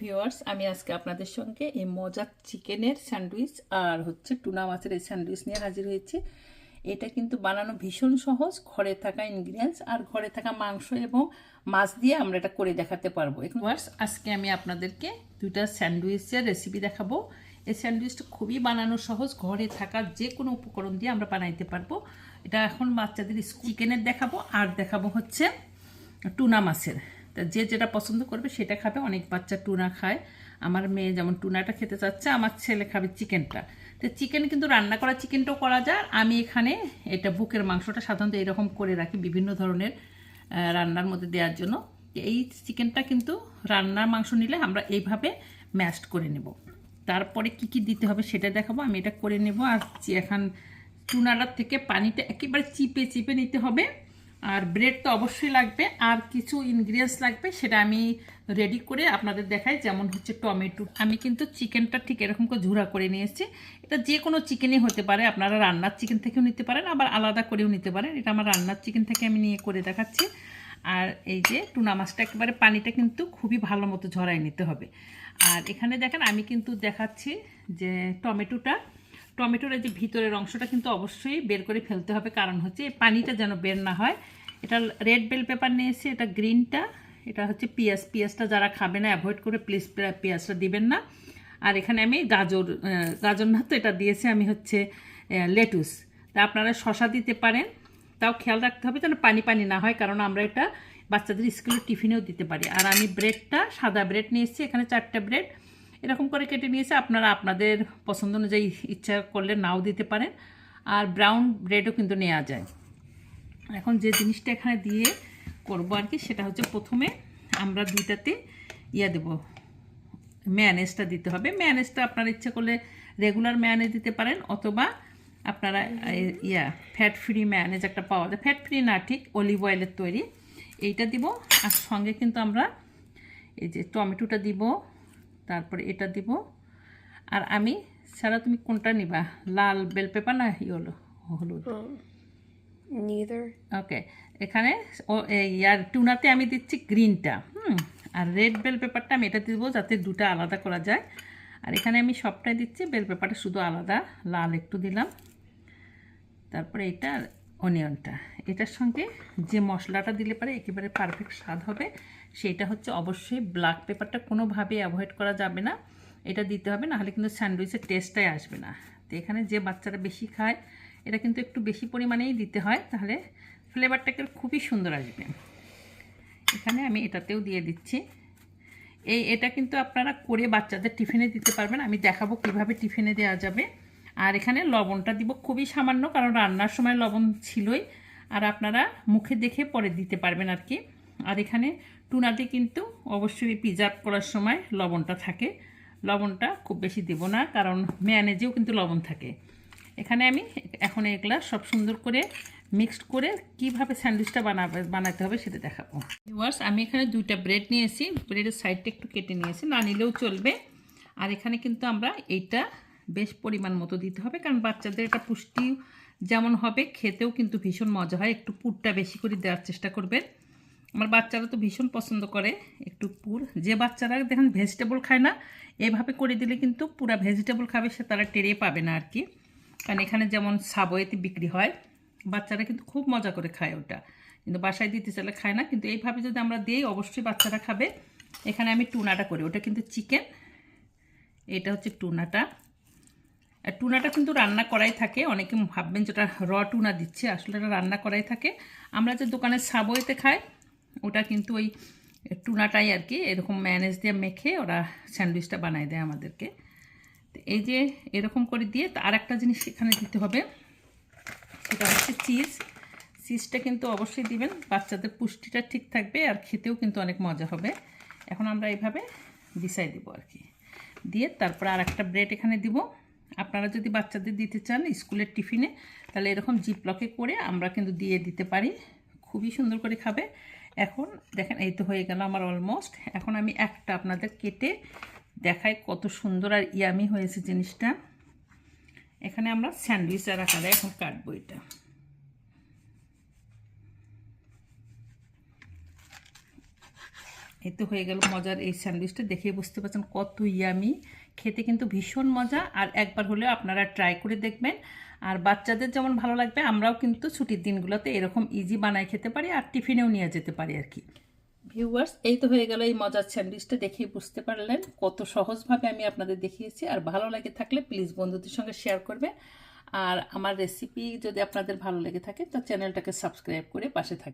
Viewers আমি আজকে আপনাদের সঙ্গে এই মজার চিকেনের স্যান্ডউইচ আর হচ্ছে টুনা মাছের এই স্যান্ডউইচ নিয়ে হাজির হয়েছি। এটা কিন্তু বানানো ভীষণ সহজ, ঘরে থাকা ইনগ্রিডিয়েন্টস আর ঘরে থাকা মাংস এবং মাছ দিয়ে আমরা এটা করে দেখাতে পারব। ভিউয়ার্স আজকে আমি আপনাদেরকে দুইটা স্যান্ডউইচের রেসিপি দেখাবো। এই স্যান্ডউইচটা খুবই বানানো সহজ, ঘরে থাকা যে কোনো উপকরণ দিয়ে আমরা বানাইতে পারব। এটা এখন বাচ্চাদের স্কুল চিকেনের দেখাবো, আর দেখাবো হচ্ছে টুনা মাছের। তা যে যেটা পছন্দ করবে সেটা খাবে। অনেক বাচ্চা টুনা খায়। আমার মেয়ে যেমন টুনাটা খেতে চাচ্ছে, আমার ছেলে খাবে চিকেনটা। তো চিকেন কিন্তু রান্না করা, চিকেনটাও করা যায়। আমি এখানে এটা বুকের মাংসটা সাধারণত এরকম করে রাখি বিভিন্ন ধরনের রান্নার মধ্যে দেওয়ার জন্য। এই চিকেনটা কিন্তু রান্নার মাংস নিলে আমরা এইভাবে ম্যাশড করে নেব। তারপরে কি কি দিতে হবে সেটা দেখাবো। আমি এটা করে নেব। আর এখন টুনাটার থেকে পানিটা একেবারে চিপে চিপে নিতে হবে। আর ব্রেড তো অবশ্যই লাগবে, আর কিছু ইনগ্রিডিয়েন্টস লাগবে, সেটা আমি রেডি করে আপনাদের দেখাই, যেমন হচ্ছে টমেটো। আমি কিন্তু চিকেনটা ঠিক এরকম করে ঝুরা করে নিয়েছি। এটা যে কোনো চিকেনই হতে পারে, আপনারা রান্নার চিকেন থেকেও নিতে পারেন, আবার আলাদা করেও নিতে পারেন। এটা আমার রান্নার চিকেন থেকে আমি নিয়ে করে দেখাচ্ছি। আর এই যে টুনা মাছটা একেবারে পানিটা কিন্তু খুবই ভালো মতো ঝরাই নিতে হবে। আর এখানে দেখেন, আমি কিন্তু দেখাচ্ছি যে টমেটোটা টমেটোর এই যে ভিতরের অংশটা কিন্তু অবশ্যই বের করে ফেলতে হবে। কারণ হচ্ছে পানিটা যেন বের না হয়। এটা রেড বেল পেপার নিয়েছি, এটা গ্রিনটা এটা হচ্ছে পেঁয়াজ। পেঁয়াজটা যারা খাবে না অ্যাভয়েড করে প্লিজ পেঁয়াজটা দিবেন না। আর এখানে আমি গাজর গাজর না তো, এটা দিয়েছি আমি হচ্ছে লেটুস তা আপনারা শশা দিতে পারেন। তাও খেয়াল রাখতে হবে যেন পানি পানি না হয়, কারণ আমরা এটা বাচ্চাদের স্কুলের টিফিনেও দিতে পারি। আর আমি ব্রেডটা সাদা ব্রেড নিয়ে এসেছি এখানে চারটে ব্রেড এরকম করে কেটে নিয়েছে। আপনারা আপনাদের পছন্দ অনুযায়ী ইচ্ছা করলে নাও দিতে পারেন। আর ব্রাউন ব্রেডও কিন্তু নেওয়া যায়। এখন যে জিনিসটা এখানে দিয়ে করব আর কি, সেটা হচ্ছে প্রথমে আমরা দুইটাতে ইয়া দেব। ম্যানেজটা দিতে হবে। ম্যানেজটা আপনার ইচ্ছা করলে রেগুলার ম্যানেজ দিতে পারেন, অথবা আপনারা ইয়া ফ্যাট ফ্রি ম্যানেজ একটা পাওয়া যায়। ফ্যাট ফ্রি না, ঠিক অলিভ অয়েলের তৈরি। এইটা দিব। আর সঙ্গে কিন্তু আমরা এই যে টমেটোটা দিব। তারপরে এটা দিব। আর আমি সারা তুমি কোনটা নিবা? লাল বেল পেপার না ইয়েলো? হলুদ. ওকে এখানে ইয়ার টুনাতে আমি দিচ্ছি গ্রিনটা হুম? আর রেড বেল পেপারটা আমি এটা দিব যাতে দুটা আলাদা করা যায়। আর এখানে আমি সবটাই দিচ্ছি বেল পেপারটা শুধু আলাদা লাল একটু দিলাম। তারপরে এটা অনিয়নটা। এটার সঙ্গে যে মশলাটা দিলে পারে একেবারে পারফেক্ট স্বাদ হবে, সেটা হচ্ছে অবশ্যই ব্ল্যাক পেপারটা কোনোভাবেই অ্যাভয়েড করা যাবে না। এটা দিতে হবে, নাহলে কিন্তু স্যান্ডউইচের টেস্টটাই আসবে না। তো এখানে যে বাচ্চারা বেশি খায়, এটা কিন্তু একটু বেশি পরিমাণেই দিতে হয়, তাহলে ফ্লেভারটাকে খুবই সুন্দর আসবে। এখানে আমি এটাতেও দিয়ে দিচ্ছি। এই, এটা কিন্তু আপনারা করে বাচ্চাদের টিফিনে দিতে পারবেন। আমি দেখাবো কীভাবে টিফিনে দেওয়া যাবে। আর এখানে লবণটা দিব খুবই সামান্য, কারণ রান্নার সময় লবণ ছিলই। আর আপনারা মুখে দেখে পরে দিতে পারবেন আর কি। আর এখানে টুনাতে কিন্তু অবশ্যই পিজাপ করার সময় লবণটা থাকে। লবণটা খুব বেশি দেব না, কারণ ম্যানেজেও কিন্তু লবণ থাকে। এখানে আমি এখন এগুলা সব সুন্দর করে মিক্সড করে কীভাবে স্যান্ডউইচটা বানাবে, বানাতে হবে সেটা দেখাবো। ভিউয়ার্স আমি এখানে দুইটা ব্রেড নিয়েছি। ব্রেডের সাইডটা একটু কেটে নিয়েছি, না নিলেও চলবে। আর এখানে কিন্তু আমরা এইটা বেশ পরিমাণ মতো দিতে হবে। কারণ বাচ্চাদের এটা পুষ্টি যেমন হবে, খেতেও কিন্তু ভীষণ মজা হয়। একটু পুরটা বেশি করে দেওয়ার চেষ্টা করবেন। আমার বাচ্চারা তো ভীষণ পছন্দ করে একটু পুর। যে বাচ্চারা দেখেন ভেজিটেবল খায় না, এভাবে করে দিলে কিন্তু পুরা ভেজিটেবল খাবে, সে তারা টেরে পাবে না আর কি। কারণ এখানে যেমন সাবয়েতে বিক্রি হয়, বাচ্চারা কিন্তু খুব মজা করে খায় ওটা। কিন্তু বাসায় দিতে চাইলে খায় না। কিন্তু এইভাবে যদি আমরা দিই, অবশ্যই বাচ্চারা খাবে। এখানে আমি টুনাটা করি। ওটা কিন্তু চিকেন। এটা হচ্ছে টুনাটা। টুনাটা কিন্তু রান্না করাই থাকে। অনেকে ভাববেন যেটা র টুনা দিচ্ছে, আসলে এটা রান্না করাই থাকে। আমরা যে দোকানের সাবইতে খাই, ওটা কিন্তু ওই টুনাটাই আর কি, এরকম ম্যানেজ দিয়ে মেখে ওরা স্যান্ডউইচটা বানায় দেয় আমাদেরকে। তো এই যে এরকম করে দিয়ে আর একটা জিনিস এখানে দিতে হবে, সেটা হচ্ছে চিজ চিজটা কিন্তু অবশ্যই দিবেন, বাচ্চাদের পুষ্টিটা ঠিক থাকবে আর খেতেও কিন্তু অনেক মজা হবে। এখন আমরা এইভাবে বিছাই দিব আর কি। দিয়ে তারপর আর একটা ব্রেড এখানে দিব। আপনারা যদি বাচ্চাদের দিতে চান স্কুলের টিফিনে, তাহলে এরকম জিপলকে করে আমরা কিন্তু দিয়ে দিতে পারি। খুবই সুন্দর করে খাবে। এখন দেখেন, এই তো হয়ে গেল আমার অলমোস্ট এখন আমি একটা আপনাদের কেটে দেখাই কত সুন্দর আর ইয়ামি হয়েছে জিনিসটা। এখানে আমরা স্যান্ডউইচ আর আকারে এখন কাটবো এটা। এই তো হয়ে গেল মজার এই স্যান্ডউইচটা দেখে বুঝতে পারছেন কত ইয়ামি খেতে কিন্তু ভীষণ মজা, আর একবার হলেও আপনারা ট্রাই করে দেখবেন। আর বাচ্চাদের যেমন ভালো লাগবে, আমরাও কিন্তু ছুটির দিনগুলোতে এরকম ইজি বানায় খেতে পারি, আর টিফিনেও নিয়ে যেতে পারি আর কি। ভিউয়ার্স এই তো হয়ে গেল এই মজার স্যান্ডউইচটা, দেখেই বুঝতে পারলেন কত সহজভাবে আমি আপনাদের দেখিয়েছি। আর ভালো লাগে থাকলে প্লিজ বন্ধুদের সঙ্গে শেয়ার করবে আর আমার রেসিপি যদি আপনাদের ভালো লেগে থাকে, তো চ্যানেলটাকে সাবস্ক্রাইব করে পাশে থাকবে